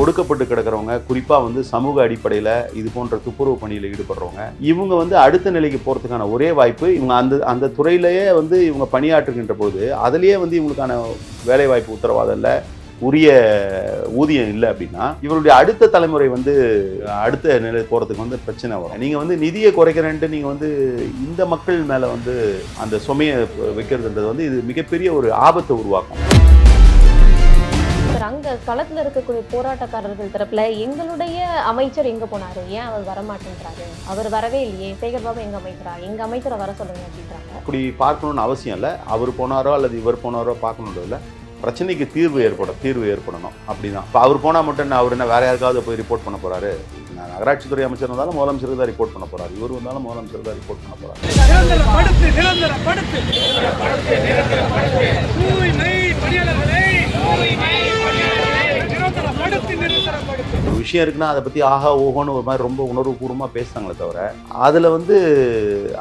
ஒடுக்கப்பட்டு கிடக்கிறவங்க குறிப்பாக வந்து சமூக அடிப்படையில் இது போன்ற துப்புரவு பணியில் ஈடுபடுறவங்க இவங்க வந்து அடுத்த நிலைக்கு போகிறதுக்கான ஒரே வாய்ப்பு இவங்க அந்த அந்த துறையிலேயே வந்து இவங்க பணியாற்றுகின்ற போது அதுலேயே வந்து இவங்களுக்கான வேலைவாய்ப்பு உத்தரவாதம் இல்லை உரிய ஊதியம் இல்லை அப்படின்னா இவருடைய அடுத்த தலைமுறை வந்து அடுத்த நிலை போகிறதுக்கு வந்து பிரச்சனை வரும். நீங்கள் வந்து நிதியை குறைக்கிறேன்ட்டு நீங்கள் வந்து இந்த மக்கள் மேலே வந்து அந்த சுமையை வைக்கிறதுன்றது வந்து இது மிகப்பெரிய ஒரு ஆபத்தை உருவாக்கும். சார் அங்க களத்துல இருக்கக்கூடிய போராட்டக்காரர்கள் தரப்புல எங்களுடைய அமைச்சர் எங்க போனாரு? ஏன் அவர் வரமாட்டேன்றாரு? அவர் வரவே இல்லையே. சேகர் பாபு எங்க அமைச்சரா? எங்க அமைச்சரை வர சொல்லுங்க அப்படின்றாங்க. அப்படி பார்க்கணும்னு அவசியம் இல்லை. அவர் போனாரோ அல்லது இவர் போனாரோ பார்க்கணுன்றது இல்லை. பிரச்சனைக்கு தீர்வு ஏற்படும் தீர்வு ஏற்படணும். அப்படிதான். இப்போ அவர் போனால் மட்டும் என்ன அவர் என்ன வேற யாருக்காவது போய் ரிப்போர்ட் பண்ண போறாரு? நான் நகராட்சித்துறை அமைச்சர் இருந்தாலும் முதலமைச்சர் தான் ரிப்போர்ட் பண்ண போறாரு. இவர் வந்தாலும் முதலமைச்சர் தான் ரிப்போர்ட் பண்ண போறாரு. ஒரு விஷயம் இருக்குன்னா அதை பற்றி ஆஹா ஓஹோன்னு ஒரு மாதிரி ரொம்ப உணர்வுபூர்வமாக பேசுனாங்களே தவிர அதில் வந்து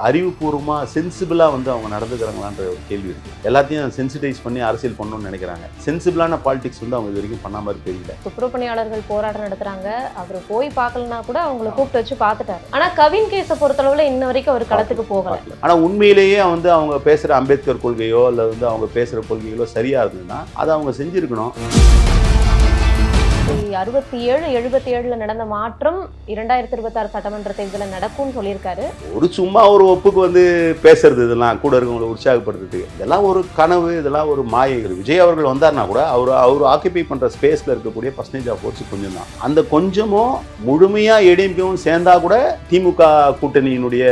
அறிவுபூர்வமாக சென்சிபிளாக வந்து அவங்க நடந்துக்கிறாங்களான்ற ஒரு கேள்வி இருக்குது எல்லாத்தையும் சென்சிடைஸ் பண்ணி அரசியல் பண்ணணும்னு நினைக்கிறாங்க. சென்சிபிளான பாலிடிக்ஸ் வந்து அவங்க இது வரைக்கும் பண்ண மாதிரி தெரியல. துப்புரவு பணியாளர்கள் போராட்டம் நடத்துறாங்க. அவர் போய் பார்க்கலனா கூட அவங்கள கூப்பிட்டு வச்சு பார்த்துட்டாரு. ஆனா கவின் கேஸை பொறுத்தளவுல இன்ன வரைக்கும் அவர் களத்துக்கு போகல. பார்க்கல. ஆனா உண்மையிலேயே வந்து அவங்க பேசுற அம்பேத்கர் கொள்கையோ அல்லது வந்து அவங்க பேசுற கொள்கைகளோ சரியா இருந்ததுன்னா அதை அவங்க செஞ்சிருக்கணும். அறுபத்தி ஏழு எழுபத்தி ஏழுல நடந்த மாற்றம் இரண்டாயிரத்தி இருபத்தாறு சட்டமன்ற தேர்தலில் நடக்கும்னு சொல்லியிருக்காரு. ஒரு சும்மா ஒரு ஒப்புக்கு வந்து பேசுறது இதெல்லாம் கூட இருக்கவங்களை உற்சாகப்படுத்துறது இதெல்லாம் ஒரு கனவு இதெல்லாம் ஒரு மாயைகள். விஜய் அவர்கள் வந்தார்னா கூட அவர் அவர் ஆக்கிபை பண்ற ஸ்பேஸ்ல இருக்கக்கூடிய பர்சன்டேஜ் ஆஃப் ஓட்ஸ் கொஞ்சம் தான் அந்த கொஞ்சமும் முழுமையா ஏடிஎம்கேவும் சேர்ந்தா கூட திமுக கூட்டணியினுடைய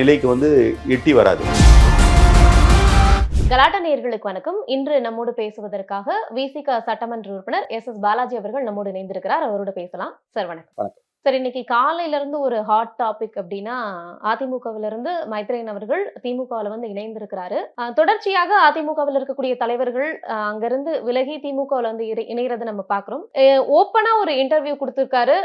நிலைக்கு வந்து எட்டி வராது. கலாட்டா நேயர்களுக்கு வணக்கம். இன்று நம்மோடு பேசுவதற்காக விசிக சட்டமன்ற உறுப்பினர் எஸ் எஸ் பாலாஜி அவர்கள் நம்மோடு இணைந்திருக்கிறார். அவரோட பேசலாம். சார் வணக்கம். சார் இன்னைக்கு காலையில இருந்து ஒரு ஹாட் டாபிக் அப்படின்னா அதிமுகவில இருந்து மைத்ரேயன் அவர்கள் திமுகவில் வந்து இணைந்திருக்கிறாரு. தொடர்ச்சியாக அதிமுகவில் இருக்கக்கூடிய தலைவர்கள் அங்கிருந்து விலகி திமுகவில் வந்து இணை- இணையறதை நம்ம பாக்குறோம் ஓப்பனா ஒரு இன்டர்வியூ கொடுத்திருக்காரு.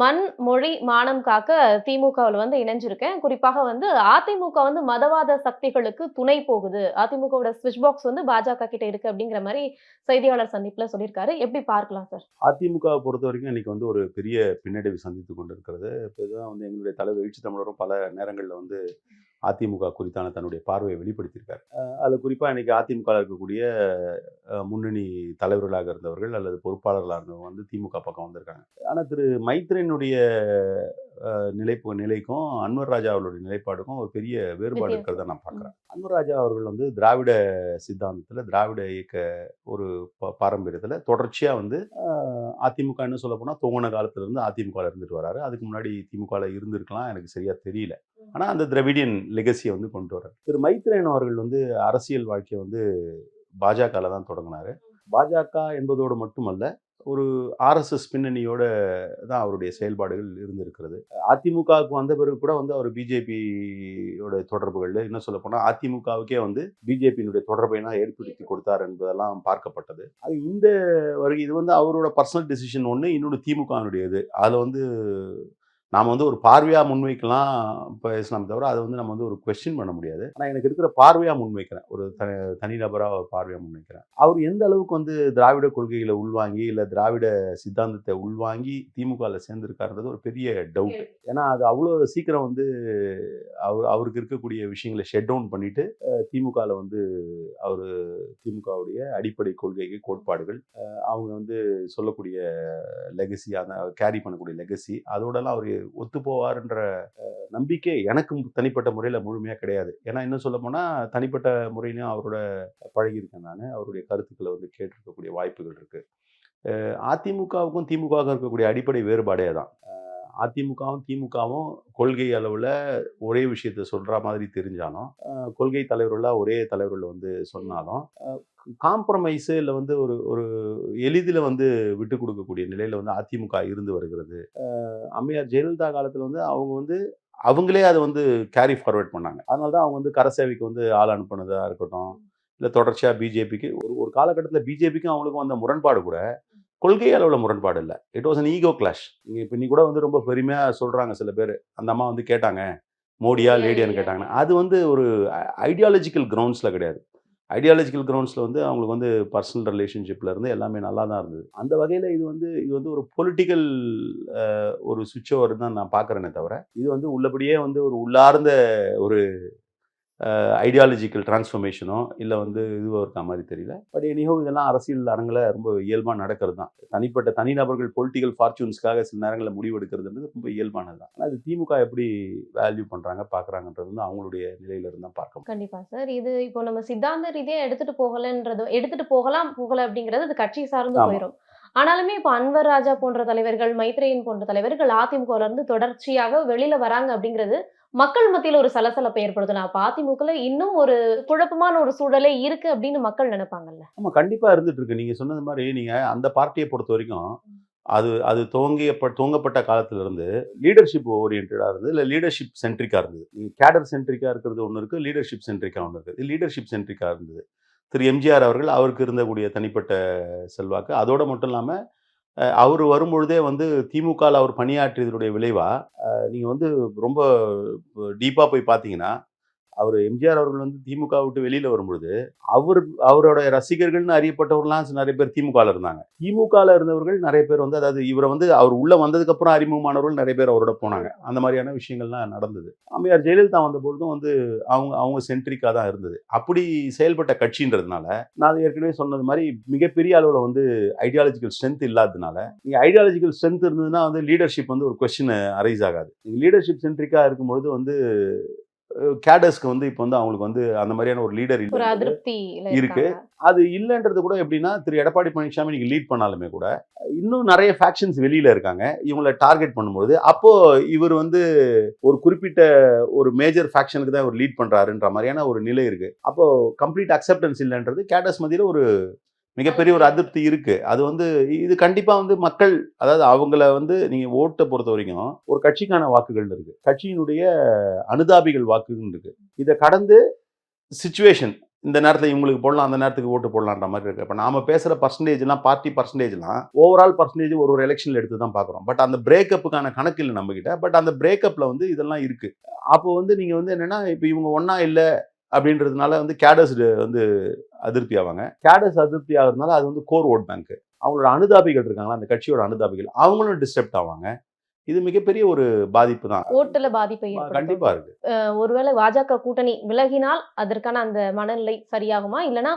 மண் மொழி மானம் காக்க திமுகவில் வந்து இணைஞ்சிருக்கேன். குறிப்பாக வந்து அதிமுக வந்து மதவாத சக்திகளுக்கு துணை போகுது. அதிமுகவோட சுவிட்ச் பாக்ஸ் வந்து பாஜக கிட்ட இருக்கு அப்படிங்கிற மாதிரி செய்தியாளர் சந்திப்பில் சொல்லியிருக்காரு. எப்படி பார்க்கலாம் சார்? அதிமுகவை பொறுத்த வரைக்கும் இன்னைக்கு வந்து ஒரு பெரிய பின்னடைவு சந்தித்து கொண்டு இருக்கிறது இப்போ இதுதான் வந்து எங்களுடைய தலைவர் எழுச்சி தமிழரும் பல நேரங்களில் வந்து அதிமுக குறித்தான தன்னுடைய பார்வையை வெளிப்படுத்தியிருக்காரு. அதுல குறிப்பாக இன்னைக்கு அதிமுக இருக்கக்கூடிய முன்னணி தலைவர்களாக இருந்தவர்கள் அல்லது பொறுப்பாளர்களாக இருந்தவங்க வந்து திமுக பக்கம் வந்திருக்காங்க. ஆனால் திரு மைத்ரனுடைய நிலைப்பு நிலைக்கும் அன்வர் ராஜா அவர்களுடைய நிலைப்பாடுக்கும் ஒரு பெரிய வேறுபாடு. இருக்கிறத நான் பார்க்குறேன் அன்வர் ராஜா அவர்கள் வந்து திராவிட சித்தாந்தத்தில் திராவிட இயக்க ஒரு ப- பாரம்பரியத்தில் தொடர்ச்சியாக வந்து அதிமுக என்ன சொல்ல போனால் துவங்கின காலத்துல இருந்து அதிமுகவில் இருந்துட்டு வராரு. அதுக்கு முன்னாடி திமுகவில் இருந்திருக்கலாம் எனக்கு சரியா தெரியல. ஆனால் அந்த திராவிடியன் லெகசியை வந்து கொண்டு வர்றாரு. திரு மைத்ரேன் அவர்கள் வந்து அரசியல் வாழ்க்கையை வந்து பாஜகவில் தான் தொடங்கினார். பாஜக என்பதோடு மட்டுமல்ல ஒரு ஆர்எஸ்எஸ் பின்னணியோட தான் அவருடைய செயல்பாடுகள் இருந்திருக்கிறது. அதிமுகவுக்கு வந்த பிறகு கூட வந்து அவர் பிஜேபியோட தொடர்புகள் என்ன சொல்ல போனால் அதிமுகவுக்கே வந்து பிஜேபியினுடைய தொடர்பைலாம் ஏற்படுத்தி கொடுத்தார் என்பதெல்லாம் பார்க்கப்பட்டது. அது இந்த வருகை இது வந்து அவரோட பர்சனல் டெசிஷன் ஒன்று இன்னொன்று திமுகவினுடைய இது அதில் வந்து நாம் வந்து ஒரு பார்வையாக முன்வைக்கலாம் பேசலாம் தவிர அதை வந்து நம்ம வந்து ஒரு கொஸ்டின் பண்ண முடியாது. ஆனால் எனக்கு இருக்கிற பார்வையாக முன்வைக்கிறேன். ஒரு த தனிநபராக ஒரு பார்வையாக முன்வைக்கிறேன். அவர் எந்த அளவுக்கு வந்து திராவிட கொள்கைகளை உள்வாங்கி இல்லை திராவிட சித்தாந்தத்தை உள்வாங்கி திமுகவில் சேர்ந்துருக்காருன்றது ஒரு பெரிய டவுட் ஏன்னா அது அவ்வளோ சீக்கிரம் வந்து அவர் அவருக்கு இருக்கக்கூடிய விஷயங்களை ஷெட் டவுன் பண்ணிட்டு திமுகவில் வந்து அவர் திமுகவுடைய அடிப்படை கொள்கைகள் கோட்பாடுகள் அவங்க வந்து சொல்லக்கூடிய லெகசி அந்த கேரி பண்ணக்கூடிய லெகசி அதோடலாம் அவர் ஒத்து போவார்ன்ற நம்பிக்கை எனக்கும் தனிப்பட்ட முறையில் முழுமையாக கிடையாது. ஏன்னா இன்னும் சொல்ல போனால் தனிப்பட்ட முறையிலையும் அவரோட பழகியிருக்கேன் நான். அவருடைய கருத்துக்களை வந்து கேட்டிருக்கக்கூடிய வாய்ப்புகள் இருக்குது அதிமுகவுக்கும் திமுகவுக்கும் இருக்கக்கூடிய அடிப்படை வேறுபாடே தான் அதிமுகவும் திமுகவும் கொள்கை அளவில் ஒரே விஷயத்த சொல்கிற மாதிரி தெரிஞ்சாலும் கொள்கை தலைவர்களாக ஒரே தலைவர்கள் வந்து சொன்னாலும் காம்ப்ரமைஸு இல்லை வந்து ஒரு ஒரு எளிதில் வந்து விட்டு கொடுக்கக்கூடிய நிலையில் வந்து அதிமுக இருந்து வருகிறது. அம்மையார் ஜெயலலிதா காலத்தில் வந்து அவங்க வந்து அவங்களே அதை வந்து கேரி ஃபார்வர்ட் பண்ணாங்க. அதனால தான் அவங்க வந்து கரசேவைக்கு வந்து ஆள் அனுப்புனதாக இருக்கட்டும் இல்லை தொடர்ச்சியாக பிஜேபிக்கு ஒரு ஒரு காலகட்டத்தில் பிஜேபிக்கும் அவங்களுக்கும் வந்த முரண்பாடு கூட கொள்கை அளவில் முரண்பாடு இல்லை. It was an ego clash இங்கே இப்போ நீ கூட வந்து ரொம்ப பெருமையாக சொல்கிறாங்க சில பேர். அந்த அம்மா வந்து கேட்டாங்க மோடியா லேடியான்னு கேட்டாங்கன்னா அது வந்து ஒரு ஐடியாலஜிக்கல் கிரவுண்ட்ஸில் கிடையாது. ஐடியாலஜிக்கல் கிரவுண்ட்ஸில் வந்து அவங்களுக்கு வந்து பர்சனல் ரிலேஷன்ஷிப்பில் இருந்து எல்லாமே நல்லா தான் இருந்தது. அந்த வகையில் இது வந்து இது வந்து ஒரு பொலிட்டிக்கல் ஒரு சுவிட்ச் ஓவர் தான் நான் பார்க்குறேனே தவிர இது வந்து உள்ளபடியே வந்து ஒரு உள்ளார்ந்த ஒரு ஐடியாலஜிக்கல் டிரான்ஸ்ஃபர்மேஷனோ இல்லை வந்து இதுவோ இருக்க மாதிரி தெரியல. பட் எனிஹோ இதெல்லாம் அரசியல் அரங்கில் ரொம்ப இயல்பாக நடக்கிறது தான் தனிப்பட்ட தனிநபர்கள் பொலிட்டிக்கல் ஃபார்ச்சூன்ஸ்க்காக சில நேரங்களில் முடிவு எடுக்கிறதுன்றது ரொம்ப இயல்பானது தான். ஆனால் அது திமுக எப்படி வேல்யூ பண்ணுறாங்க பார்க்குறாங்கன்றது வந்து அவங்களுடைய நிலையில இருந்து தான் பார்க்க முடியும். கண்டிப்பா. சார் இது இப்போ நம்ம சித்தாந்த ரீதியா எடுத்துட்டு போகலன்றது எடுத்துட்டு போகலாம் போகல அப்படிங்கிறது அது கட்சி சார்ந்து. போயிடும் ஆனாலுமே இப்போ அன்வர் ராஜா போன்ற தலைவர்கள் மைத்ரேயன் போன்ற தலைவர்கள் அதிமுகல இருந்து தொடர்ச்சியாக வெளியில வராங்க அப்படிங்கிறது மக்கள் மத்தியில் ஒரு சலசலப்பை ஏற்படுத்தும் நான் அதிமுகல இன்னும் ஒரு குழப்பமான ஒரு சூழலே இருக்கு அப்படின்னு மக்கள் நினைப்பாங்கல்ல. ஆமாம் கண்டிப்பாக இருந்துட்டு இருக்கு நீங்கள் சொன்னது மாதிரி நீங்கள் அந்த பார்ட்டியை பொறுத்த வரைக்கும் அது அது துவங்கிய துவங்கப்பட்ட காலத்திலிருந்து லீடர்ஷிப் ஓரியன்டாக இருந்தது இல்லை லீடர்ஷிப் சென்ட்ரிக்காக இருந்தது. கேடர் சென்ட்ரிக்காக இருக்கிறது ஒன்று இருக்குது லீடர்ஷிப் சென்ட்ரிக்காக ஒன்று இருக்குது லீடர்ஷிப் சென்ட்ரிக்காக இருந்தது. திரு எம்ஜிஆர் அவர்கள் அவருக்கு இருந்தக்கூடிய தனிப்பட்ட செல்வாக்கு. அதோடு மட்டும் இல்லாமல் அவர் வரும்பொழுதே வந்து திமுகவில் அவர் பணியாற்றியதனுடைய விளைவாக நீங்கள் வந்து ரொம்ப டீப்பாக போய் பார்த்தீங்கன்னா அவர் எம்ஜிஆர் அவர்கள் வந்து திமுக விட்டு வெளியில் வரும்பொழுது அவர் அவரோட ரசிகர்கள்னு அறியப்பட்டவர்கள்லாம் நிறைய பேர் திமுகவில் இருந்தாங்க. திமுகவில் இருந்தவர்கள் நிறைய பேர் வந்து அதாவது இவரை வந்து அவர் உள்ளே வந்ததுக்கப்புறம் அறிமுகமானவர்கள் நிறைய பேர் அவரோட போனாங்க. அந்த மாதிரியான விஷயங்கள்லாம் நடந்தது. அம்மையார் ஜெயலலிதா வந்த பொழுதும் வந்து அவங்க அவங்க சென்ட்ரிக்காக தான் இருந்தது. அப்படி செயல்பட்ட கட்சின்றதுனால நான் ஏற்கனவே சொன்னது மாதிரி மிகப்பெரிய அளவில் வந்து ஐடியாலஜிக்கல் ஸ்ட்ரென்த் இல்லாததுனால நீங்கள் ஐடியாலஜிக்கல் ஸ்ட்ரென்த் இருந்ததுன்னா வந்து லீடர்ஷிப் வந்து ஒரு கொஸ்டின் அரைஸ் ஆகாது. நீங்கள் லீடர்ஷிப் சென்ட்ரிக்காக இருக்கும்பொழுது வந்து கேடர்ஸ்க்கு வந்து இப்போ வந்து அவங்களுக்கு வந்து அந்த மாதிரியான ஒரு லீடர் அதிருப்தி இருக்கு. அது இல்லைன்றது கூட எப்படின்னா திரு எடப்பாடி பழனிசாமி நீங்க லீட் பண்ணாலுமே கூட இன்னும் நிறைய ஃபேக்ஷன்ஸ் வெளியில இருக்காங்க. இவங்கள டார்கெட் பண்ணும்போது அப்போ இவர் வந்து ஒரு குறிப்பிட்ட ஒரு மேஜர் ஃபேக்ஷனுக்கு தான் இவர் லீட் பண்றாருன்ற மாதிரியான ஒரு நிலை இருக்கு. அப்போ கம்ப்ளீட் அக்செப்டன்ஸ் இல்லைன்றது கேடஸ் மத்தியில ஒரு மிகப்பெரிய ஒரு அதிருப்தி இருக்கு. அது வந்து இது கண்டிப்பா வந்து மக்கள் அதாவது அவங்கள வந்து நீங்க ஓட்டை பொறுத்த வரைக்கும் ஒரு கட்சிக்கான வாக்குகள் இருக்கு. கட்சியினுடைய அனுதாபிகள் வாக்குகள் இருக்கு. இதை கடந்து சுச்சுவேஷன் இந்த நேரத்தில் இவங்களுக்கு போடலாம் அந்த நேரத்துக்கு ஓட்டு போடலான்ற மாதிரி இருக்கு. இப்போ நாம பேசுகிற பர்சன்டேஜ்லாம் பார்ட்டி பர்சன்டேஜ்லாம் ஓவரால் பர்சன்டேஜ் ஒரு ஒரு எலெக்ஷனில் எடுத்து தான் பார்க்குறோம். பட் அந்த பிரேக்கப்புக்கான கணக்கு இல்லை நம்மக்கிட்ட பட் அந்த பிரேக்கப்பில் வந்து இதெல்லாம் இருக்கு. அப்போ வந்து நீங்கள் வந்து என்னன்னா இப்போ இவங்க ஒன்றா இல்லை அப்படின்றதுனால வந்து கேடர்ஸ் வந்து அதிருப்தி ஆவாங்க. கேடர்ஸ் அதிருப்தி ஆகுறதுனால அது வந்து கோர் ஓட் பேங்க். அவங்களோட அனுதாபிகள் இருக்காங்களா அந்த கட்சியோட அனுதாபிகள் அவங்களும் டிஸ்டர்ப்ட் ஆவாங்க. இது மிகப்பெரிய ஒரு பாதிப்பு தான். ஓட்டுல பாதிப்பை கண்டிப்பா இருக்கு. ஒருவேளை பாஜக கூட்டணி விலகினால் அதற்கான அந்த மனநிலை சரியாகுமா? இல்லனா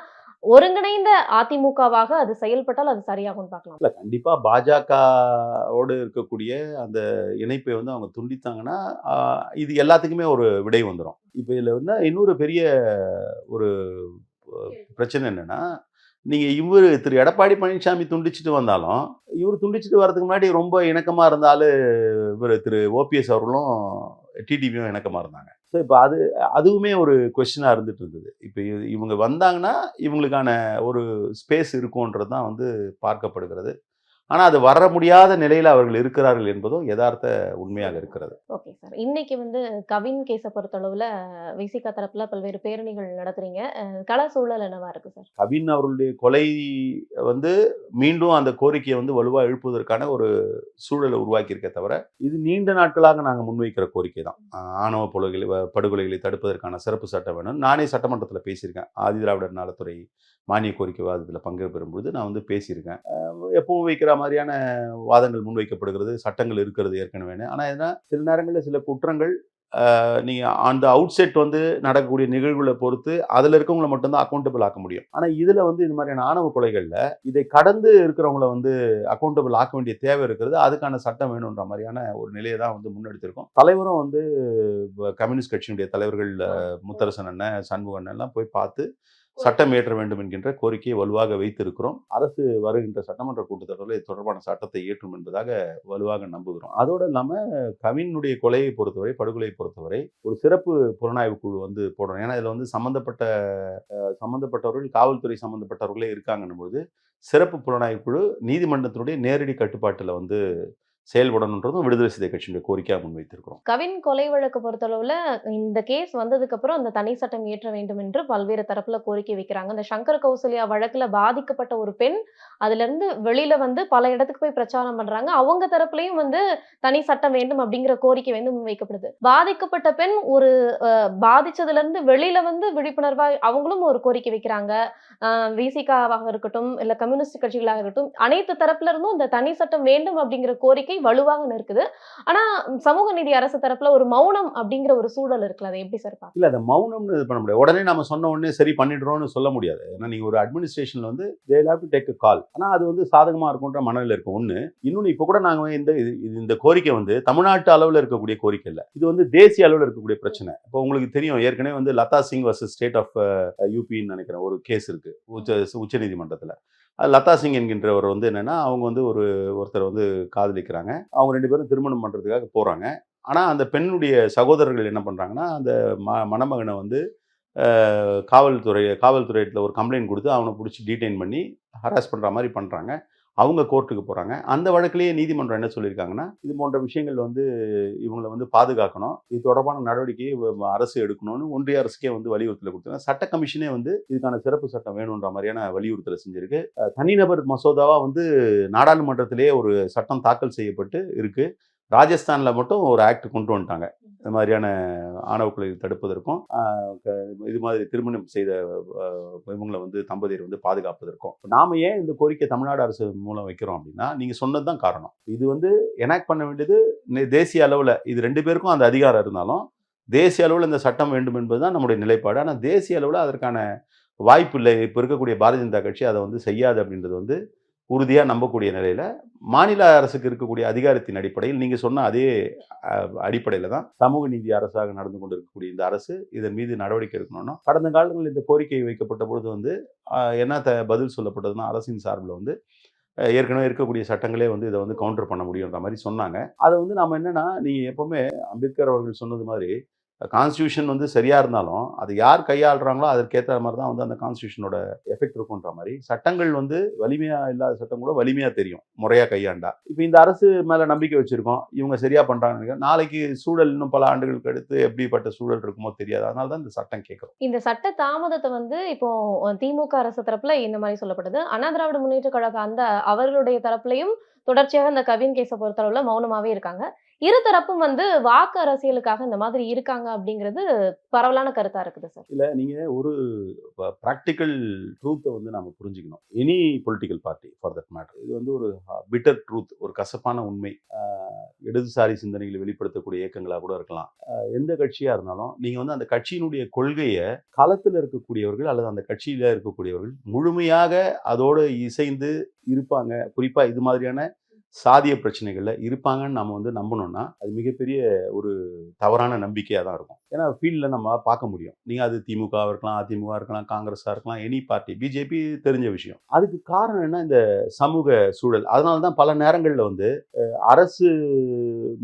ஒருங்கிணைந்த அதிமுகவாக அது செயல்பட்டால் அது சரியாகும்னு பார்க்கலாம். இல்லை கண்டிப்பாக பாஜகவோடு இருக்கக்கூடிய அந்த இணைப்பை வந்து அவங்க துண்டித்தாங்கன்னா இது எல்லாத்துக்குமே ஒரு விடை வந்துடும் இப்போ இதில் வந்து இன்னொரு பெரிய ஒரு பிரச்சனை என்னென்னா நீங்கள் இவர் திரு. எடப்பாடி பழனிசாமி துண்டிச்சிட்டு வந்தாலும் இவர் துண்டிச்சிட்டு வரதுக்கு முன்னாடி ரொம்ப இணக்கமாக இருந்தாலும் இவர் திரு. ஓபிஎஸ் அவர்களும் டிடிவியும் இணக்கமாக இருந்தாங்க. ஸோ இப்போ அது அதுவுமே ஒரு கொஷினாக இருந்துட்டு இருந்தது இப்போ இவங்க வந்தாங்கன்னா இவங்களுக்கான ஒரு ஸ்பேஸ் இருக்கும்ன்றது தான் வந்து பார்க்கப்படுகிறது. ஆனால் அது வர முடியாத நிலையில் அவர்கள் இருக்கிறார்கள் என்பதும் யதார்த்த உண்மையாக இருக்கிறது. Okay sir. இன்னைக்கு வந்து கவின் கேஸை பொறுத்தளவுல விசிகா தரப்புல பல்வேறு பேரணிகள் நடத்துறீங்க. கள சூழல் என்னவா இருக்கு சார்? கவின் அவர்களுடைய கொலை வந்து மீண்டும் அந்த கோரிக்கையை வந்து வலுவாக எழுப்புவதற்கான ஒரு சூழலை உருவாக்கியிருக்கே தவிர இது நீண்ட நாட்களாக நாங்கள் முன்வைக்கிற கோரிக்கை தான். ஆணவ படுகொலை படுகொலைகளை தடுப்பதற்கான சிறப்பு சட்டம் வேணும். நானே சட்டமன்றத்தில் பேசியிருக்கேன். ஆதி திராவிடர் நலத்துறை மானிய கோரிக்கை வாதத்தில் பங்கு பெறும்பொழுது நான் வந்து பேசியிருக்கேன். எப்பவும் வைக்கிற மாதிரியான வாதங்கள் முன்வைக்கப்படுகிறது சட்டங்கள் இருக்கிறது ஏற்கனவே. ஆனால் என்ன சில நேரங்களில் சில குற்றங்கள் நீங்கள் அந்த அவுட் செட் வந்து நடக்கக்கூடிய நிகழ்வுகளை பொறுத்து அதில் இருக்கவங்களை மட்டும்தான் அக்கௌண்டபிள் ஆக்க முடியும். ஆனால் இதில் வந்து இது மாதிரியான ஆணவ கொலைகளில் இதை கடந்து இருக்கிறவங்கள வந்து அக்கௌண்டபிள் ஆக்க வேண்டிய தேவை இருக்கிறது. அதுக்கான சட்டம் வேணுன்ற மாதிரியான ஒரு நிலையை தான் வந்து முன்னெடுத்திருக்கோம். தலைவரும் வந்து கம்யூனிஸ்ட் கட்சியினுடைய தலைவர்கள் முத்தரசன் அண்ணன் சண்முக அண்ணன் எல்லாம் போய் பார்த்து சட்டம் இயற்ற வேண்டும் என்கின்ற கோரிக்கையை வலுவாக வைத்திருக்கிறோம். அரசு வருகின்ற சட்டமன்ற கூட்டத்தொடரில் இது தொடர்பான சட்டத்தை ஏற்றும் என்பதாக வலுவாக நம்புகிறோம். அதோடு இல்லாமல் கவினுடைய கொலையை பொறுத்தவரை படுகொலையை பொறுத்தவரை ஒரு சிறப்பு புலனாய்வு குழு வந்து போடணும். ஏன்னா இதில் வந்து சம்மந்தப்பட்ட அஹ், சம்மந்தப்பட்டவர்கள் காவல்துறை சம்மந்தப்பட்டவர்களே இருக்காங்கன்னும் பொழுது சிறப்பு புலனாய்வு குழு நீதிமன்றத்தினுடைய நேரடி கட்டுப்பாட்டில் வந்து செயல்படணுன்றதும் விடுதலை சிறுத்தை கட்சியினுடைய கோரிக்கையாக முன்வைத்திருக்கிறோம். கவின் கொலை வழக்கு பொறுத்தளவுல இந்த கேஸ் வந்ததுக்கு அப்புறம் அந்த தனி சட்டம் இயற்ற வேண்டும் என்று பல்வேறு தரப்புல கோரிக்கை வைக்கிறாங்க. இந்த சங்கர் கௌசல்யா வழக்குல பாதிக்கப்பட்ட ஒரு பெண் அதுல இருந்து வெளியில வந்து பல இடத்துக்கு போய் பிரச்சாரம் பண்றாங்க. அவங்க தரப்புலயும் வந்து தனி சட்டம் வேண்டும் அப்படிங்கிற கோரிக்கை வந்து முன்வைக்கப்படுது. பாதிக்கப்பட்ட பெண் ஒரு அஹ், பாதிச்சதுல இருந்து வெளியில வந்து விழிப்புணர்வா அவங்களும் ஒரு கோரிக்கை வைக்கிறாங்க. விசிகாவாக இருக்கட்டும் இல்ல கம்யூனிஸ்ட் கட்சிகளாக இருக்கட்டும் அனைத்து தரப்புல இருந்தும் இந்த தனி சட்டம் வேண்டும் அப்படிங்கிற கோரிக்கை வலுவாக இருக்குது ஆனா சமூக நீதி அரசு தரப்புல ஒரு மௌனம் அப்படிங்கிற ஒரு சூழல் இருக்குல்ல அதை எப்படி சார் இல்ல அந்த மௌனம்னு இது பண்ண முடியாது. உடனே நம்ம சொன்ன உடனே சரி பண்ணிடுறோம்னு சொல்ல முடியாது. ஏன்னா நீங்கள் ஒரு அட்மினிஸ்ட்ரேஷன்ல வந்து they have to take a call ஆனால் அது வந்து சாதகமாக இருக்குன்ற மனநிலை இருக்கும் ஒன்று இன்னொன்று இப்போ கூட நாங்கள் இந்த இது இந்த கோரிக்கை வந்து தமிழ்நாட்டு அளவில் இருக்கக்கூடிய கோரிக்கை இல்லை. இது வந்து தேசிய அளவில் இருக்கக்கூடிய பிரச்சனை. இப்போ உங்களுக்கு தெரியும் ஏற்கனவே வந்து Latha Singh versus state of யூபின்னு நினைக்கிறேன் ஒரு கேஸ் இருக்கு. உச்ச உச்சநீதிமன்றத்தில் அது லதா சிங் என்கின்றவர் வந்து என்னென்னா அவங்க வந்து ஒரு ஒருத்தர் வந்து காதலிக்கிறாங்க. அவங்க ரெண்டு பேரும் திருமணம் பண்ணுறதுக்காக போகிறாங்க ஆனால் அந்த பெண்ணுடைய சகோதரர்கள் என்ன பண்ணுறாங்கன்னா அந்த ம மணமகனை வந்து காவல்துறை காவல்துறையில் ஒரு கம்ப்ளைண்ட் கொடுத்து அவனை பிடிச்சி டீடைன் பண்ணி ஹராஸ் பண்ணுற மாதிரி பண்ணுறாங்க அவங்க கோர்ட்டுக்கு போகிறாங்க அந்த வழக்கிலேயே நீதிமன்றம் என்ன சொல்லியிருக்காங்கன்னா இது போன்ற விஷயங்கள் வந்து இவங்களை வந்து பாதுகாக்கணும். இது தொடர்பான நடவடிக்கையை அரசு எடுக்கணும்னு ஒன்றிய அரசுக்கே வந்து வலியுறுத்தல கொடுத்தாங்க சட்ட கமிஷனே வந்து இதுக்கான சிறப்பு சட்டம் வேணுன்ற மாதிரியான வலியுறுத்தலை செஞ்சிருக்கு. தனிநபர் மசோதாவாக வந்து நாடாளுமன்றத்திலேயே ஒரு சட்டம் தாக்கல் செய்யப்பட்டு இருக்குது ராஜஸ்தான்ல மட்டும் ஒரு ஆக்ட் கொண்டு வந்துட்டாங்க. இந்த மாதிரியான ஆணவ கொலை தடுப்பதற்கும் இது மாதிரி திருமணம் செய்த இவங்களை வந்து தம்பதியர் வந்து பாதுகாப்பதற்கும். நாம ஏன் இந்த கோரிக்கை தமிழ்நாடு அரசு மூலம் வைக்கிறோம் அப்படின்னா நீங்க சொன்னது தான் காரணம். இது வந்து எனாக்ட் பண்ண வேண்டியது தேசிய அளவில் இது ரெண்டு பேருக்கும் அந்த அதிகாரம் இருந்தாலும் தேசிய அளவில் இந்த சட்டம் வேண்டும் என்பது தான் நம்முடைய நிலைப்பாடு. ஆனால் தேசிய அளவில் அதற்கான வாய்ப்பு இல்லை. இப்போ இருக்கக்கூடிய பாரதிய ஜனதா கட்சி அதை வந்து செய்யாது அப்படின்றது வந்து உறுதியாக நம்பக்கூடிய நிலையில் மாநில அரசுக்கு இருக்கக்கூடிய அதிகாரத்தின் அடிப்படையில் நீங்கள் சொன்ன அதே அடிப்படையில் தான் சமூக நீதி அரசாக நடந்து கொண்டு இருக்கக்கூடிய இந்த அரசு இதன் மீது நடவடிக்கை எடுக்கணும்னா கடந்த காலங்களில் இந்த கோரிக்கை வைக்கப்பட்ட பொழுது வந்து என்ன த பதில் சொல்லப்பட்டதுன்னா அரசின் சார்பில் வந்து ஏற்கனவே இருக்கக்கூடிய சட்டங்களே வந்து இதை வந்து கவுண்டர் பண்ண முடியுன்ற மாதிரி சொன்னாங்க. அதை வந்து நம்ம என்னென்னா நீங்கள் எப்போவுமே அம்பேத்கர் அவர்கள் சொன்னது மாதிரி கான்ஸ்டியூஷன் வந்து சரியாக இருந்தாலும் அது யார் கையாளுறாங்களோ அதற்கேற்ற மாதிரி தான் வந்து அந்த கான்ஸ்டியூஷனோட எஃபெக்ட் இருக்குன்ற மாதிரி சட்டங்கள் வந்து வலிமையாக இல்லாத சட்டம் கூட வலிமையாக தெரியும் முறையாக கையாண்டா. இப்போ இந்த அரசு மேலே நம்பிக்கை வச்சுருக்கோம் இவங்க சரியாக பண்ணுறாங்க நாளைக்கு சூழல் இன்னும் பல ஆண்டுகளுக்கு அடுத்து எப்படிப்பட்ட சூழல் இருக்குமோ தெரியாது. அதனால தான் இந்த சட்டம் கேட்குறோம். இந்த சட்ட தாமதத்தை வந்து இப்போ திமுக அரசு தரப்புல இந்த மாதிரி சொல்லப்படுது. அண்ணா திராவிட முன்னேற்ற கழக அந்த அவர்களுடைய தரப்புலையும் தொடர்ச்சியாக இந்த கவின் கேஸை பொறுத்தளவுல மௌனமாவே இருக்காங்க. இரு தரப்பும் வந்து வாக்கு அரசியலுக்காக இந்த மாதிரி இருக்காங்க அப்படிங்கிறது பரவலான கருத்தா இருக்குது சார். இல்ல நீங்க ஒரு ப்ராக்டிக்கல் ட்ரூத்தை வந்து நம்ம புரிஞ்சுக்கணும். Any political party for that matter இது வந்து ஒரு பிட்டர் ட்ரூத் ஒரு கசப்பான உண்மை. இடதுசாரி சிந்தனைகளை வெளிப்படுத்தக்கூடிய இயக்கங்களாக கூட இருக்கலாம். எந்த கட்சியா இருந்தாலும் நீங்க வந்து அந்த கட்சியினுடைய கொள்கையை களத்தில் இருக்கக்கூடியவர்கள் அல்லது அந்த கட்சியில இருக்கக்கூடியவர்கள் முழுமையாக அதோடு இசைந்து இருப்பாங்க. குறிப்பா இது மாதிரியான சாதிய பிரச்சனைகளில் இருப்பாங்கன்னு நம்ம வந்து நம்பணும்னா அது மிகப்பெரிய ஒரு தவறான நம்பிக்கையாக தான் இருக்கும். ஏன்னா ஃபீல்டில் நம்ம பார்க்க முடியும். நீங்கள் அது திமுகவாக இருக்கலாம் அதிமுக இருக்கலாம் காங்கிரஸாக இருக்கலாம் எனி பார்ட்டி பிஜேபி தெரிஞ்ச விஷயம். அதுக்கு காரணம் என்ன? இந்த சமூக சூழல். அதனால தான் பல நேரங்களில் வந்து அரசு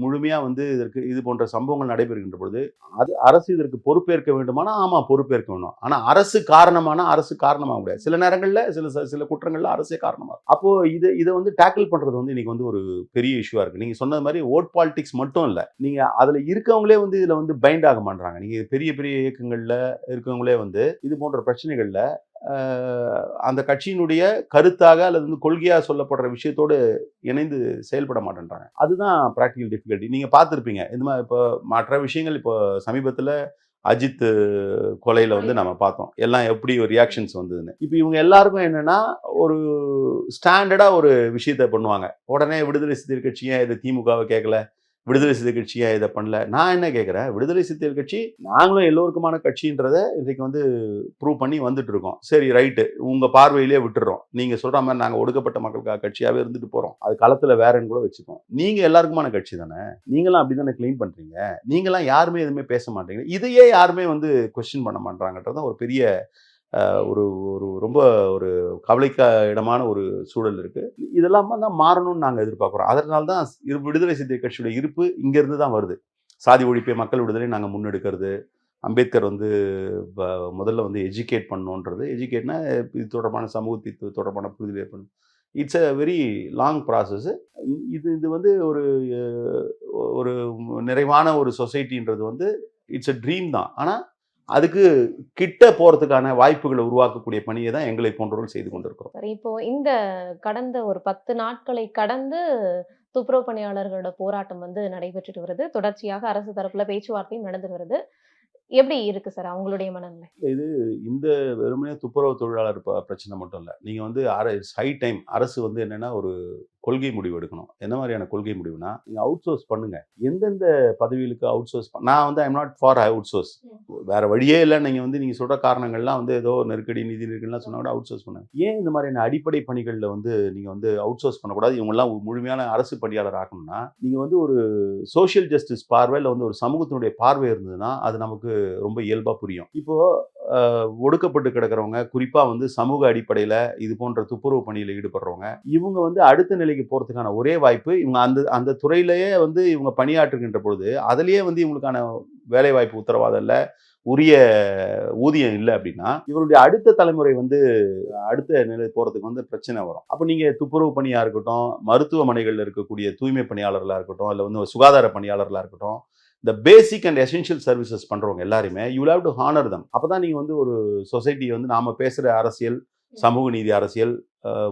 முழுமையாக வந்து இதற்கு இது போன்ற சம்பவங்கள் நடைபெறுகின்ற பொழுது அது அரசு இதற்கு பொறுப்பேற்க வேண்டுமானா ஆமாம் பொறுப்பேற்க வேணும். ஆனால் அரசு காரணமான அரசு காரணமாக முடியாது சில நேரங்களில் சில சில குற்றங்களில் அரசே காரணமாக அப்போ இதை இதை வந்து டேக்கிள் பண்ணுறது வந்து இன்னைக்கு வந்து ஒரு பெரிய இஷ்யூவாக இருக்குது நீங்கள் சொன்னது மாதிரி ஓட் பாலிடிக்ஸ் மட்டும் இல்லை. நீங்கள் அதில் இருக்கவங்களே வந்து இதில் வந்து பைண்ட் ஆக மாட்டாங்க நீங்கள் பெரிய பெரிய இயக்கங்களில் இருக்கவங்களே வந்து இது போன்ற பிரச்சனைகளில் அந்த கட்சியினுடைய கருத்தாக அல்லது வந்து கொள்கையாக சொல்லப்படுற விஷயத்தோடு இணைந்து செயல்பட மாட்டேன்றாங்க. அதுதான் ப்ராக்டிக்கல் டிஃபிகல்ட்டி நீங்கள் பார்த்துருப்பீங்க. இந்த மாதிரி இப்போ மற்ற விஷயங்கள் இப்போ சமீபத்தில் அஜித் கொலையில் வந்து நம்ம பார்த்தோம். எல்லாம் எப்படி ஒரு ரியாக்ஷன்ஸ் வந்ததுன்னு. இப்போ இவங்க எல்லாருக்கும் என்னன்னா ஒரு ஸ்டாண்டர்டாக ஒரு விஷயத்த பண்ணுவாங்க. உடனே விடுதலை சிறுத்தைகள் கட்சி ஏன் இது திமுகவை கேட்கல? விடுதலை சிறுத்தை கட்சியாக இதை பண்ணல. நான் என்ன கேட்குறேன் விடுதலை சிறுத்தைகள் கட்சி நாங்களும் எல்லோருக்குமான கட்சின்றதை இன்றைக்கு வந்து ப்ரூவ் பண்ணி வந்துட்டு இருக்கோம் சரி ரைட்டு உங்கள் பார்வையிலே விட்டுறோம். நீங்கள் சொல்கிற மாதிரி நாங்கள் ஒடுக்கப்பட்ட மக்களுக்காக கட்சியாகவே இருந்துட்டு போகிறோம் அது களத்தில் வேறன்னு கூட வச்சுக்கோம் நீங்கள் எல்லாருக்குமான கட்சி தானே? நீங்களாம் அப்படி தானே கிளைம் பண்ணுறீங்க நீங்களாம் யாருமே எதுவுமே பேச மாட்டீங்க. இதையே யாருமே வந்து கொஸ்டின் பண்ண மாட்டாங்கன்றது ஒரு பெரிய ஒரு ஒரு ரொம்ப ஒரு கவலைக்க இடமான ஒரு சூழல் இருக்குது இதெல்லாம் தான் மாறணும்னு நாங்கள் எதிர்பார்க்குறோம். அதனால தான் இரு விடுதலை சிந்தை கட்சியுடைய இருப்பு இங்கேருந்து தான் வருது. சாதி ஒழிப்பை மக்கள் விடுதலை நாங்கள் முன்னெடுக்கிறது அம்பேத்கர் வந்து ப- முதல்ல வந்து எஜுகேட் பண்ணணுன்றது எஜுகேட்னா இது தொடர்பான சமூகத்திற்கு தொடர்பான புரிதல் ஏற்படும். It's a very long process இது இது வந்து ஒரு ஒரு நிறைவான ஒரு சொசைட்டின்றது வந்து இட்ஸ் அ ட்ரீம் தான். ஆனால் அதுக்கு கிட்ட போகிறதுக்கான வாய்ப்புகளை உருவாக்கக்கூடிய பணியை தான் எங்களை போன்றவர்கள் செய்து கொண்டிருக்கிறோம். சரி இப்போ இந்த கடந்த ஒரு பத்து நாட்களை கடந்து துப்புரவு பணியாளர்களோட போராட்டம் வந்து நடைபெற்றுட்டு வருது. தொடர்ச்சியாக அரசு தரப்புல பேச்சுவார்த்தையும் நடந்து வருது. எப்படி இருக்கு சார் அவங்களுடைய மனநிலை? இது இந்த வெறுமனே துப்புரவு தொழிலாளர் பிரச்சனை மட்டும் இல்லை. நீங்கள் வந்து ஹை டைம் அரசு வந்து என்னென்னா ஒரு கொள்கை முடிவு எடுக்கணும். என்ன மாதிரியான கொள்கை முடிவுனா நீங்கள் அவுட் சோர்ஸ் பண்ணுங்க. எந்தெந்த பதவிகளுக்கு அவுட் சோர்ஸ் நான் வந்து I'm not for outsource வேற வழியே இல்லை. நீங்கள் வந்து நீங்கள் சொல்கிற காரணங்கள்லாம் வந்து ஏதோ நெருக்கடி நிதி நெருக்கடிலாம் சொன்னா கூட அவுட் சோர்ஸ் பண்ணுங்க. ஏன் இந்த மாதிரியான அடிப்படை பணிகளில் வந்து நீங்கள் வந்து அவுட் சோர்ஸ் பண்ணக்கூடாது? இவங்கெல்லாம் முழுமையான அரசு பணியாளர் ஆக்கணும்னா நீங்கள் வந்து ஒரு சோஷியல் ஜஸ்டிஸ் பார்வையில் வந்து ஒரு சமூகத்தினுடைய பார்வை இருந்ததுன்னா அது நமக்கு ரொம்ப இயல்பாக புரியும். இப்போ ஒடுக்கப்பட்டு கிடக்கிறவங்க குறிப்பாக வந்து சமூக அடிப்படையில் இது போன்ற துப்புரவு பணியில் ஈடுபடுறவங்க இவங்க வந்து அடுத்த நிலைக்கு போகிறதுக்கான ஒரே வாய்ப்பு இவங்க அந்த அந்த துறையிலேயே வந்து இவங்க பணியாற்றுகின்ற பொழுது அதுலேயே வந்து இவங்களுக்கான வேலைவாய்ப்பு உத்தரவாதம் இல்லை உரிய ஊதியம் இல்லை அப்படின்னா இவருடைய அடுத்த தலைமுறை வந்து அடுத்த நிலை போகிறதுக்கு வந்து பிரச்சனை வரும். அப்போ நீங்கள் துப்புரவு பணியாக இருக்கட்டும் மருத்துவமனைகளில் இருக்கக்கூடிய தூய்மை பணியாளர்களாக இருக்கட்டும் இல்லை வந்து சுகாதார பணியாளர்களாக இருக்கட்டும் இந்த பேசிக் அண்ட் எசென்ஷியல் சர்வீசஸ் பண்ணுறவங்க எல்லாருமே you have to honour them அப்போ தான் நீங்கள் வந்து ஒரு சொசைட்டி வந்து நாம் பேசுகிற அரசியல் சமூக நீதி அரசியல்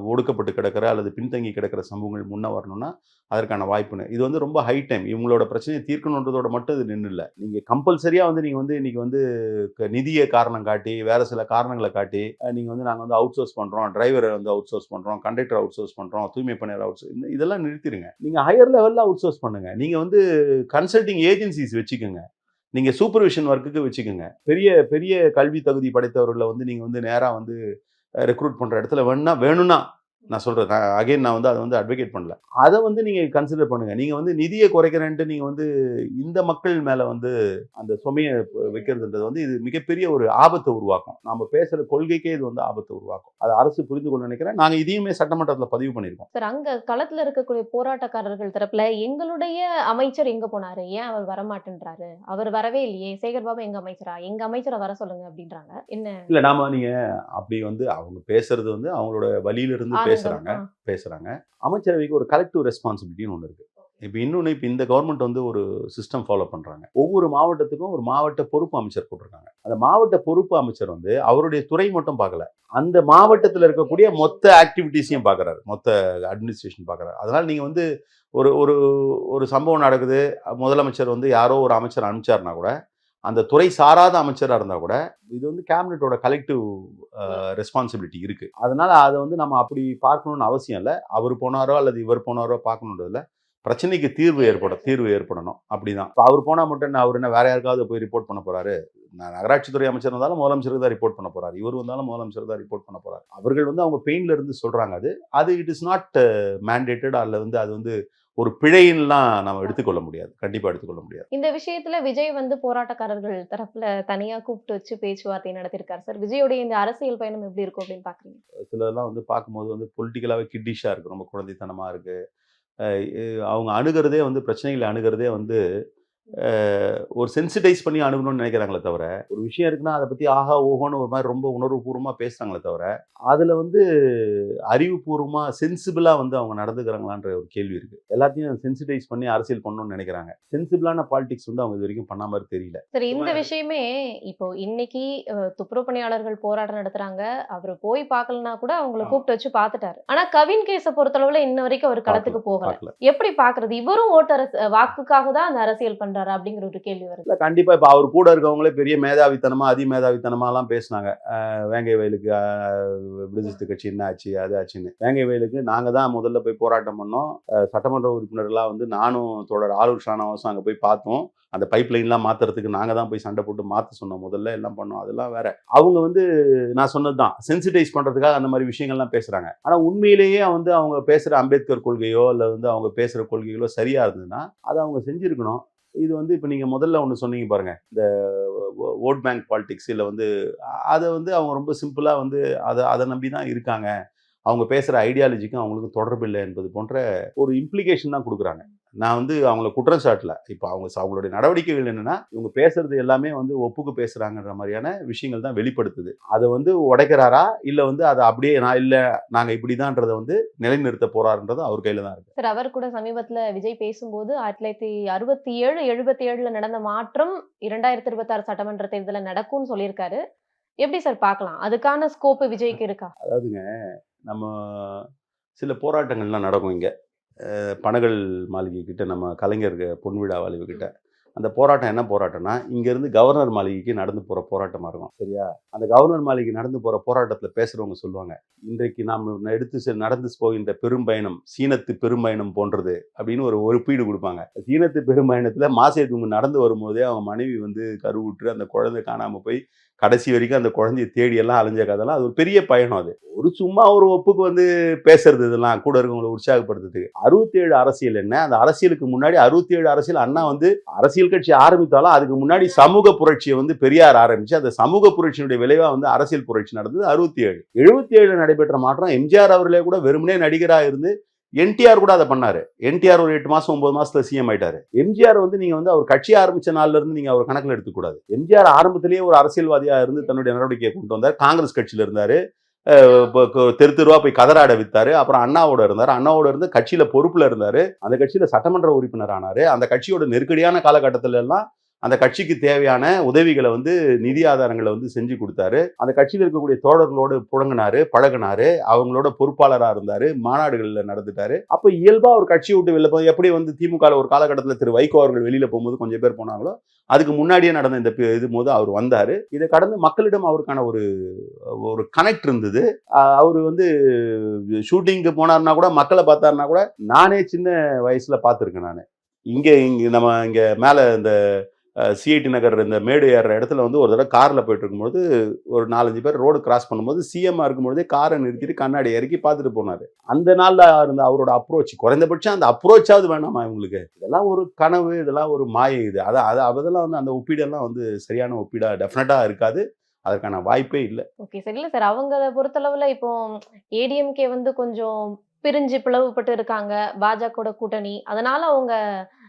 ஒடுக்கப்பட்டு கிடக்கிற அல்லது பின்தங்கி கிடக்கிற சமூகங்கள் முன்னே வரணும்னா அதற்கான வாய்ப்புன்னு. இது வந்து ரொம்ப ஹை டைம் இவங்களோட பிரச்சனையை தீர்க்கணுன்றதோட மட்டும் இது நின்று இல்லை நீங்கள் கம்பல்சரியாக வந்து நீங்கள் வந்து இன்றைக்கி வந்து க- நிதியை காரணம் காட்டி வேறு சில காரணங்களை காட்டி நீங்கள் வந்து நாங்கள் வந்து அவுட் சோர்ஸ் பண்ணுறோம் டிரைவரை வந்து அவுட் சோர்ஸ் பண்ணுறோம் கண்டக்டர் அவுட் சோர்ஸ் பண்ணுறோம் தூய்மை பணியாளர் அவுட் சோர்ஸ் இதெல்லாம் நிறுத்திடுங்க நீங்கள் ஹையர் லெவலில் அவுட் சோர்ஸ் பண்ணுங்கள் நீங்கள் வந்து கன்சல்டிங் ஏஜென்சிஸ் வச்சுக்கோங்க. நீங்கள் சூப்பர்விஷன் ஒர்க்குக்கு வச்சுக்கோங்க. பெரிய பெரிய கல்வி தகுதி படைத்தவர்களை வந்து நீங்கள் வந்து நேராக வந்து ரெக்ரூட் பண்ணுற இடத்துல வேணும்னா வேணும்னா நான் சொல்கிறேன் அகைன் நான் வந்து அதை வந்து அட்வொகேட் பண்ணல. அதை வந்து நீங்கள் கன்சிடர் பண்ணுங்கள் நீங்கள் வந்து நிதியை குறைக்கிறேன்ட்டு நீங்கள் வந்து இந்த மக்கள் மேலே வந்து அந்த சுமையை வைக்கிறதுன்றது வந்து இது மிகப்பெரிய ஒரு ஆபத்தை உருவாக்கும். நம்ம பேசுகிற கொள்கைக்கே இது வந்து ஆபத்தை உருவாக்கும். அது அரசு புரிந்து கொள்ள நினைக்கிறேன். நாங்கள் இதையுமே சட்டமன்றத்தில் பதிவு பண்ணியிருக்கோம். சார் அங்க களத்துல இருக்கக்கூடிய போராட்டக்காரர்கள் தரப்புல எங்களுடைய அமைச்சர் எங்க போனாரு? ஏன் அவர் வரமாட்டேன்றாரு? அவர் வரவே இல்லையே. சேகர் பாபு எங்க அமைச்சரா? எங்க அமைச்சரை வர சொல்லுங்க அப்படின்றாங்க. என்ன? இல்லை நாம நீங்கள் அப்படி வந்து அவங்க பேசுறது வந்து அவங்களோட வழியிலிருந்து. பேசுகிறாங்க. பேசுகிறாங்க அமைச்சரவைக்கு ஒரு கலெக்டிவ் ரெஸ்பான்சிபிலிட்டின்னு ஒன்று இருக்குது இப்போ இன்னொன்று இப்போ இந்த கவர்மெண்ட் வந்து ஒரு சிஸ்டம் ஃபாலோ பண்ணுறாங்க ஒவ்வொரு மாவட்டத்துக்கும் ஒரு மாவட்ட பொறுப்பு அமைச்சர் போட்டிருக்காங்க. அந்த மாவட்ட பொறுப்பு அமைச்சர் வந்து அவருடைய துறை மட்டும் பார்க்கல. அந்த மாவட்டத்தில் இருக்கக்கூடிய மொத்த ஆக்டிவிட்டீஸையும் பார்க்குறாரு. மொத்த அட்மினிஸ்ட்ரேஷன் பார்க்குறாரு. அதனால் நீங்கள் வந்து ஒரு ஒரு ஒரு சம்பவம் நடக்குது. முதலமைச்சர் வந்து யாரோ ஒரு அமைச்சர் அனுப்பிச்சாருனா கூட அந்த துறை சாராத அமைச்சராக இருந்தால் கூட இது வந்து கேபினட்டோட கலெக்டிவ் ரெஸ்பான்சிபிலிட்டி இருக்கு. அதனால அதை வந்து நம்ம அப்படி பார்க்கணும்னு அவசியம் இல்லை. அவர் போனாரோ அல்லது இவர் போனாரோ பார்க்கணுன்றதுல பிரச்சனைக்கு தீர்வு ஏற்படும் தீர்வு ஏற்படணும். அப்படிதான். இப்போ அவர் போனால் மட்டும் என்ன அவர் என்ன வேற யாருக்காவது போய் ரிப்போர்ட் பண்ண போறாரு? நான் நகராட்சித்துறை அமைச்சர் இருந்தாலும் முதலமைச்சருக்கு தான் ரிப்போர்ட் பண்ண போறாரு. இவர் வந்தாலும் முதலமைச்சர் தான் ரிப்போர்ட் பண்ண போறாரு. அவர்கள் வந்து அவங்க பெயின்ல இருந்து சொல்றாங்க அது. அது இட் இஸ் நாட் மேண்டேட்டட் அல்ல வந்து அது வந்து ஒரு பிழைன்லாம் நம்ம எடுத்துக்கொள்ள முடியாது. கண்டிப்பா எடுத்துக்கொள்ள முடியாது. இந்த விஷயத்துல விஜய் வந்து போராட்டக்காரர்கள் தரப்புல தனியா கூப்பிட்டு வச்சு பேச்சுவார்த்தை நடத்திருக்காரு சார் விஜயோடைய இந்த அரசியல் பயணம் எப்படி இருக்கும் அப்படின்னு பாக்குறீங்க? சிலதெல்லாம் வந்து பார்க்கும்போது வந்து பொலிட்டிக்கலாகவே கிட்டிஷாக இருக்குது ரொம்ப குழந்தைத்தனமாக இருக்குது அவங்க அணுகிறதே வந்து பிரச்சனைகளை அணுகிறதே வந்து ஒரு சென்சிடைஸ் பண்ணி அணுகணும்னு நினைக்கிறாங்களே தவிர ஒரு விஷயம் இருக்குன்னா அதை பற்றி ஆஹா ஓஹோன்னு ஒரு மாதிரி ரொம்ப உணர்வுபூர்வமாக பேசுகிறாங்களே தவிர அதில் வந்து அறிவுபூர்வமாக சென்சிபிளாக வந்து அவங்க நடந்துக்கிறாங்களான்ற ஒரு கேள்வி இருக்குது எல்லாத்தையும் சென்சிடைஸ் பண்ணி அரசியல் பண்ணணும்னு நினைக்கிறாங்க. சென்சிபிளான பாலிடிக்ஸ் வந்து அவங்க இது வரைக்கும் பண்ண மாதிரி தெரியல. சரி இந்த விஷயமே இப்போ இன்னைக்கு துப்புரவு பணியாளர்கள் போராட்டம் நடத்துறாங்க. அவர் போய் பார்க்கலனா கூட அவங்கள. கூப்பிட்டு வச்சு பார்த்துட்டாரு. ஆனா கவின் கேஸ பொறுத்தளவுல இன்ன வரைக்கும் அவர் களத்துக்கு போகல. எப்படி பாக்குறது இவரும் ஓட்டு அரசு வாக்குக்காக தான் அந்த அரசியல் பண்றாரு அப்படிங்கிற ஒரு கேள்வி வருது. இல்லை கண்டிப்பாக இப்போ அவர் கூட இருக்கவங்களே பெரிய மேதாவித்தனமா அதிமேதாவித்தனமாலாம் பேசினாங்க. வேங்கை வயலுக்கு விடுதலை கட்சி என்ன ஆச்சு அது ஆச்சுன்னு. வேங்கை வயலுக்கு நாங்கள் தான் முதல்ல போய் போராட்டம் பண்ணோம். சட்டமன்ற உறுப்பினர்களாக வந்து நானும் தொடர் ஆளுர் ஷானவாசும் அங்கே போய் பார்த்தோம். அந்த பைப் லைன்லாம் மாற்றுறதுக்கு நாங்கள் தான் போய் சண்டை போட்டு மாற்ற சொன்னோம். முதல்ல எல்லாம் பண்ணோம். அதெல்லாம் வேற. அவங்க வந்து நான் சொன்னது தான். சென்சிடைஸ் பண்ணுறதுக்காக அந்த மாதிரி விஷயங்கள்லாம் பேசுகிறாங்க ஆனால் உண்மையிலேயே வந்து அவங்க பேசுகிற அம்பேத்கர் கொள்கையோ இல்லை வந்து அவங்க பேசுகிற கொள்கைகளோ சரியாக இருந்ததுன்னா அதை அவங்க செஞ்சுருக்கணும். இது வந்து இப்போ நீங்கள் முதல்ல ஒன்று சொன்னீங்க பாருங்கள் இந்த ஓட் பேங்க் பாலிடிக்ஸ் இல்லை வந்து அதை வந்து அவங்க ரொம்ப சிம்பிளாக வந்து அதை அதை நம்பி தான் இருக்காங்க. அவங்க பேசுகிற ஐடியாலஜிக்கும் அவங்களுக்கு தொடர்பு இல்லை என்பது போன்ற ஒரு இம்ப்ளிகேஷன் தான் கொடுக்குறாங்க. நான் வந்து அவங்கள குற்றம் சாட்டல. இப்போ அவங்க அவங்களுடைய நடவடிக்கைகள் என்னன்னா இவங்க பேசுறது எல்லாமே வந்து ஒப்புக்கு பேசுறாங்கன்ற மாதிரியான விஷயங்கள் தான் வெளிப்படுத்துது. அதை வந்து உடைக்கிறாரா? இல்லை வந்து அதை அப்படியே நான் இல்லை நாங்கள் இப்படிதான்றதை வந்து நிலைநிறுத்த போறாருன்றது அவர் கையில தான் இருக்கு. சார் அவர் கூட சமீபத்துல விஜய் பேசும்போது ஆயிரத்தி தொள்ளாயிரத்தி அறுபத்தி ஏழு எழுபத்தி ஏழுல நடந்த மாற்றம் இரண்டாயிரத்தி இருபத்தாறு சட்டமன்ற தேர்தலில் நடக்கும்னு சொல்லியிருக்காரு. எப்படி சார் பார்க்கலாம்? அதுக்கான ஸ்கோப் விஜய்க்கு இருக்கா? அதாவதுங்க நம்ம சில போராட்டங்கள்லாம் நடக்கும் இங்கே. பனகல் மாளிகை கிட்ட நம்ம கலைஞர் பொன் விழா வாழ்வு கிட்ட அந்த போராட்டம் என்ன போராட்டம்னா இங்கேருந்து கவர்னர் மாளிகைக்கு நடந்து போகிற போராட்டமாக இருக்கும். சரியா? அந்த கவர்னர் மாளிகை நடந்து போகிற போராட்டத்தில் பேசுகிறவங்க சொல்லுவாங்க இன்றைக்கு நாம் எடுத்து செ- நடந்து போகின்ற பெரும்பயணம் சீனத்து பெரும்பயணம் போன்றது அப்படின்னு ஒரு ஒப்பீடு கொடுப்பாங்க. சீனத்து பெரும்பயணத்தில் மாசேதுங்க நடந்து வரும்போதே அவங்க மனைவி வந்து கருவுற்று அந்த குழந்தை காணாமல் போய் கடைசி வரைக்கும் அந்த குழந்தைய தேடி எல்லாம் அலைஞ்ச கதெல்லாம் அது ஒரு பெரிய பயணம் அது. ஒரு சும்மா ஒரு ஒப்புக்கு வந்து பேசுறது இதெல்லாம் கூட இருக்கவங்களை உற்சாகப்படுத்துறதுக்கு. அறுபத்தி ஏழு அரசியல் என்ன? அந்த அரசியலுக்கு முன்னாடி அறுபத்தி ஏழு அரசியல் அண்ணா வந்து அரசியல் கட்சி ஆரம்பித்தாலும் அதுக்கு முன்னாடி சமூக புரட்சியை வந்து பெரியார் ஆரம்பிச்சு அந்த சமூக புரட்சியினுடைய விளைவாக வந்து அரசியல் புரட்சி நடந்தது அறுபத்தி ஏழு எழுபத்தி ஏழு நடைபெற்ற மாற்றம் எம்ஜிஆர் அவர்களே கூட வெறுமனே நடிகராக இருந்து என்டிஆர் கூட அதை பண்ணாரு. என்டிஆர் ஒரு எட்டு மாசம் ஒன்பது மாசத்துல சிஎம் ஆயிட்டாரு. எம்ஜிஆர் வந்து நீங்க வந்து அவர் கட்சி ஆரம்பிச்ச நாள்ல இருந்து நீங்க அவர் கணக்கில் எடுத்துக்கூடாது எம்ஜிஆர் ஆரம்பத்திலேயே ஒரு அரசியல்வாதியா இருந்து தன்னுடைய நடவடிக்கையை கொண்டு வந்தார். காங்கிரஸ் கட்சியில இருந்தாரு. தெரு தெருவா போய் கதராட வித்தாரு. அப்புறம் அண்ணாவோட இருந்தார். அண்ணாவோட இருந்து கட்சியில பொறுப்புல இருந்தாரு. அந்த கட்சியில சட்டமன்ற உறுப்பினர் ஆனாரு. அந்த கட்சியோட நெருக்கடியான காலகட்டத்தில எல்லாம் அந்த கட்சிக்கு தேவையான உதவிகளை வந்து நிதி ஆதாரங்களை வந்து செஞ்சு கொடுத்தாரு. அந்த கட்சியில் இருக்கக்கூடிய தோழர்களோடு புழங்கினாரு பழகினாரு அவங்களோட பொறுப்பாளராக இருந்தார் மாநாடுகளில் நடந்துட்டாரு. அப்போ இயல்பாக ஒரு கட்சி விட்டு வெளில போய் எப்படி வந்து திமுக ஒரு காலகட்டத்தில் திரு வைகோ அவர்கள் வெளியில் போகும்போது கொஞ்சம் பேர் போனாங்களோ அதுக்கு முன்னாடியே நடந்த இந்த இது போது அவர் வந்தார். இதை கடந்து மக்களிடம் அவருக்கான ஒரு ஒரு கனெக்ட் இருந்தது. அவர் வந்து ஷூட்டிங்க்கு போனாருன்னா கூட மக்களை பார்த்தாருன்னா கூட நானே சின்ன வயசில் பார்த்துருக்கேன் நான். இங்கே இங்கே நம்ம இங்கே மேலே இந்த சிஐடி நகர் இந்த மேடு ஏறுற இடத்துல வந்து ஒரு தடவை காரில் போயிட்டு இருக்கும்போது ஒரு நாலஞ்சு பேர் ரோடு கிராஸ் பண்ணும்போது சிஎம்மாக இருக்கும்போதே காரை நிறுத்திட்டு கண்ணாடி இறக்கி பார்த்துட்டு போனார். அந்த நாளில் இருந்த அவரோட அப்ரோச் குறைந்தபட்சம் அந்த அப்ரோச்சாவது வேணாமா இவங்களுக்கு? இதெல்லாம் ஒரு கனவு இதெல்லாம் ஒரு மாயை இது. அதை அதை அதெல்லாம் வந்து அந்த ஒப்பீடெல்லாம் வந்து சரியான ஒப்பீடாக டெஃபினட்டாக இருக்காது. அதற்கான வாய்ப்பே இல்லை. ஓகே சார் இல்லை சார். அவங்க பொறுத்தளவுல இப்போ ஏடிஎம்கே வந்து கொஞ்சம் பிரிஞ்சு பிளவுபட்டு இருக்காங்க. பாஜக கூட்டணி. அதனால அவங்க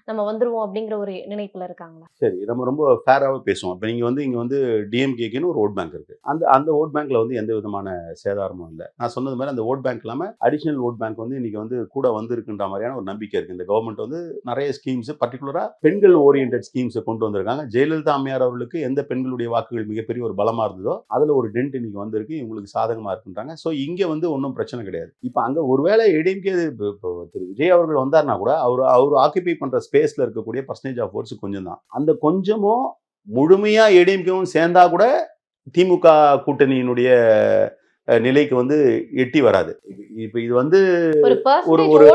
நம்ம வந்துருவோம் அப்படிங்கிற ஒரு நினைப்புல இருக்காங்களா? சரி நம்ம ரொம்ப ஃபேராகவே பேசுவோம். இப்போ நீங்கள் வந்து இங்கே வந்து டிஎம்கேக்குன்னு ஒரு ஓட் பேங்க் இருக்குது அந்த அந்த ஓட் பேங்க்கில் வந்து எந்த விதமான சேதாரமும் இல்லை. நான் சொன்னது மாதிரி அந்த ஓட் பேங்க் இல்லாமல் அடிஷனல் ஓட் பேங்க் வந்து இன்றைக்கி வந்து கூட வந்திருக்குன்ற மாதிரியான ஒரு நம்பிக்கை இருக்குது இந்த கவர்மெண்ட் வந்து நிறைய ஸ்கீம்ஸ் பர்டிகுலராக பெண்கள் ஓரியன்ட் ஸ்கீம்ஸை கொண்டு வந்திருக்காங்க. ஜெயலலிதா அம்மையார் அவர்களுக்கு எந்த பெண்களுடைய வாக்குகள் மிகப்பெரிய ஒரு பலமாக இருந்ததோ அதில் ஒரு டென்ட் இன்னைக்கு வந்திருக்கு. இவங்களுக்கு சாதகமாக இருக்குன்றாங்க. ஸோ இங்கே வந்து ஒன்றும் பிரச்சனை கிடையாது. இப்போ அங்கே ஒருவேளை ஏடிஎம்கே இப்போ திரு விஜய் அவர்கள் வந்தார்னா கூட அவர் அவர் ஆக்கிபை பண்ணுற ஸ்பேஸில் இருக்கக்கூடிய பர்சன்டேஜ் ஆஃப் ஓட்ஸ் கொஞ்சம் தான் அந்த கொஞ்சமும் முழுமையாக ஏடிஎம்கேவும் சேர்ந்தா கூட திமுக கூட்டணியினுடைய நிலைக்கு வந்து எட்டி வராது. இப்போ இது வந்து ஒரு ஒரு- ஒரு-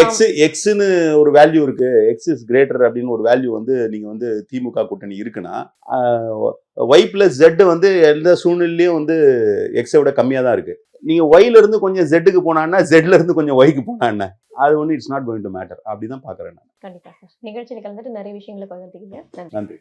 எக்ஸ் எக்ஸ்னு ஒரு வேல்யூ இருக்கு. எக்ஸ் இஸ் கிரேட்டர் அப்படின்னு ஒரு வேல்யூ வந்து நீங்க வந்து திமுக கூட்டணி இருக்குன்னா ஒய் பிளஸ் ஜெட் வந்து எந்த சூழ்நிலையும் வந்து எக்ஸை விட கம்மியா தான் இருக்கு. நீங்க ஒய்ல இருந்து கொஞ்சம் ஜெட்டுக்கு போனான்னா ஜெட்ல இருந்து கொஞ்சம் ஒய்க்கு போனா அது வந்து it's not going to matter அப்படிதான் பாக்குறேன் நான். கண்டிப்பா சார் நிகழ்ச்சியில் கலந்துட்டு நிறைய விஷயங்களை பகிர்ந்துக்கிங்க நன்றி.